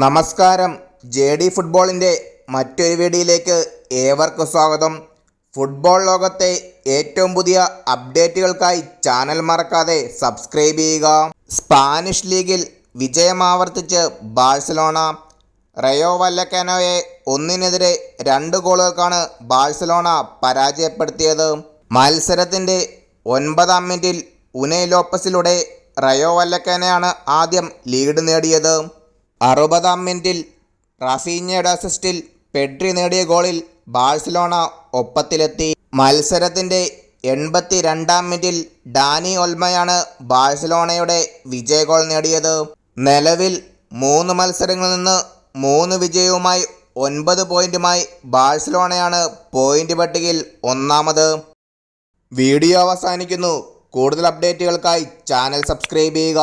നമസ്കാരം. J D ഫുട്ബോളിന്റെ മറ്റൊരു വീഡിയോയിലേക്ക് ഏവർക്കും സ്വാഗതം. ഫുട്ബോൾ ലോകത്തെ ഏറ്റവും പുതിയ അപ്ഡേറ്റുകൾക്കായി ചാനൽ മറക്കാതെ സബ്സ്ക്രൈബ് ചെയ്യുക. സ്പാനിഷ് ലീഗിൽ വിജയമാവർത്തിച്ച് ബാഴ്സലോണ. റയോ വല്ലക്കാനോയെ ഒന്നിനെതിരെ രണ്ട് ഗോളുകൾക്കാണ് ബാഴ്സലോണ പരാജയപ്പെടുത്തിയത്. മത്സരത്തിന്റെ ഒൻപതാം മിനിറ്റിൽ ഉനൈ ലോപ്പസിലൂടെ റയോ വല്ലക്കാനയാണ് ആദ്യം ലീഡ് നേടിയത്. അറുപതാം മിനിറ്റിൽ റഫീഞ്ഞയുടെ അസിസ്റ്റിൽ പെഡ്രി നേടിയ ഗോളിൽ ബാഴ്സലോണ ഒപ്പത്തിലെത്തി. മത്സരത്തിന്റെ എൺപത്തി രണ്ടാം മിനിറ്റിൽ ഡാനി ഒൽമയാണ് ബാഴ്സലോണയുടെ വിജയ ഗോൾ നേടിയത്. നിലവിൽ മൂന്ന് മത്സരങ്ങളിൽ നിന്ന് മൂന്ന് വിജയവുമായി ഒൻപത് പോയിന്റുമായി ബാഴ്സലോണയാണ് പോയിന്റ് പട്ടികയിൽ ഒന്നാമത്. വീഡിയോ അവസാനിക്കുന്നു. കൂടുതൽ അപ്ഡേറ്റുകൾക്കായി ചാനൽ സബ്സ്ക്രൈബ് ചെയ്യുക.